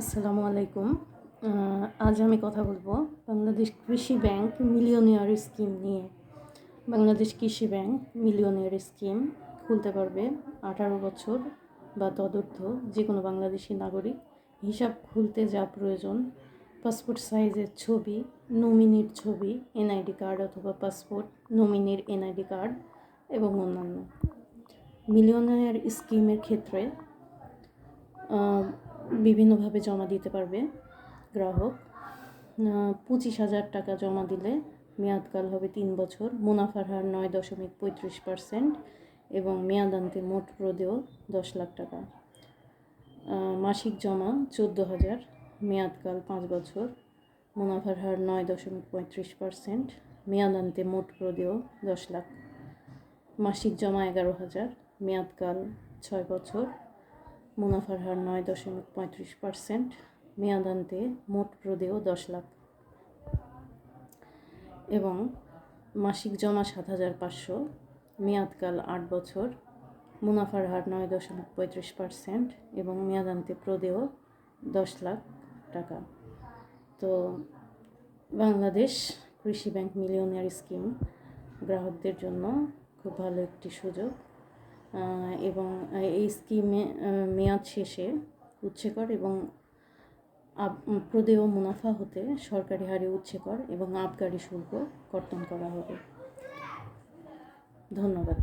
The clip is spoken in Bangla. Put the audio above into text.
আসসালামু আলাইকুম। আজ আমি কথা বলব বাংলাদেশ কৃষি ব্যাংক মিলিয়নিয়ার স্কিম নিয়ে। বাংলাদেশ কৃষি ব্যাংক মিলিয়নিয়ার স্কিম খুলতে পারবে আঠারো বছর বা তদূর্ধ্ব যে কোনো বাংলাদেশি নাগরিক। হিসাব খুলতে যা প্রয়োজন, পাসপোর্ট সাইজের ছবি, নমিনির ছবি, এনআইডি কার্ড অথবা পাসপোর্ট, নমিনির এনআইডি কার্ড এবং অন্যান্য। মিলিয়নিয়ার স্কিমের ক্ষেত্রে বিভিন্নভাবে জমা দিতে পারবে গ্রাহক। পঁচিশ হাজার টাকা জমা দিলে মেয়াদকাল হবে তিন বছর, মুনাফার হার নয় দশমিক পঁয়ত্রিশ পার্সেন্ট এবং মেয়াদান্তে মোট প্রদেয় দশ লাখ টাকা। মাসিক জমা চোদ্দ হাজার, মেয়াদকাল পাঁচ বছর, মুনাফার হার নয় দশমিক পঁয়ত্রিশ পার্সেন্ট, মেয়াদান্তে মোট প্রদেয় দশ লাখ। মাসিক জমা এগারো হাজার, মেয়াদকাল ছয় বছর মুনাফার হার নয় দশমিক পঁয়ত্রিশ পার্সেন্ট, মেয়াদান্তে মোট প্রদেয় দশ লাখ। এবং মাসিক জমা সাত হাজার পাঁচশো, মেয়াদকাল আট বছর, মুনাফার হার নয় দশমিক পঁয়ত্রিশ পার্সেন্ট এবং মেয়াদান্তে প্রদেয় দশ লাখ টাকা। তো বাংলাদেশ কৃষি ব্যাংক মিলিয়নিয়ার স্কিম গ্রাহকদের জন্য খুব ভালো একটি সুযোগ। এবং এই স্কিমে মেয়াদ শেষে উচ্ছেকর এবং প্রদেয় মুনাফা হতে সরকারি হারে উচ্ছেকর এবং আবগারি শুল্ক কর্তন করা হবে। ধন্যবাদ।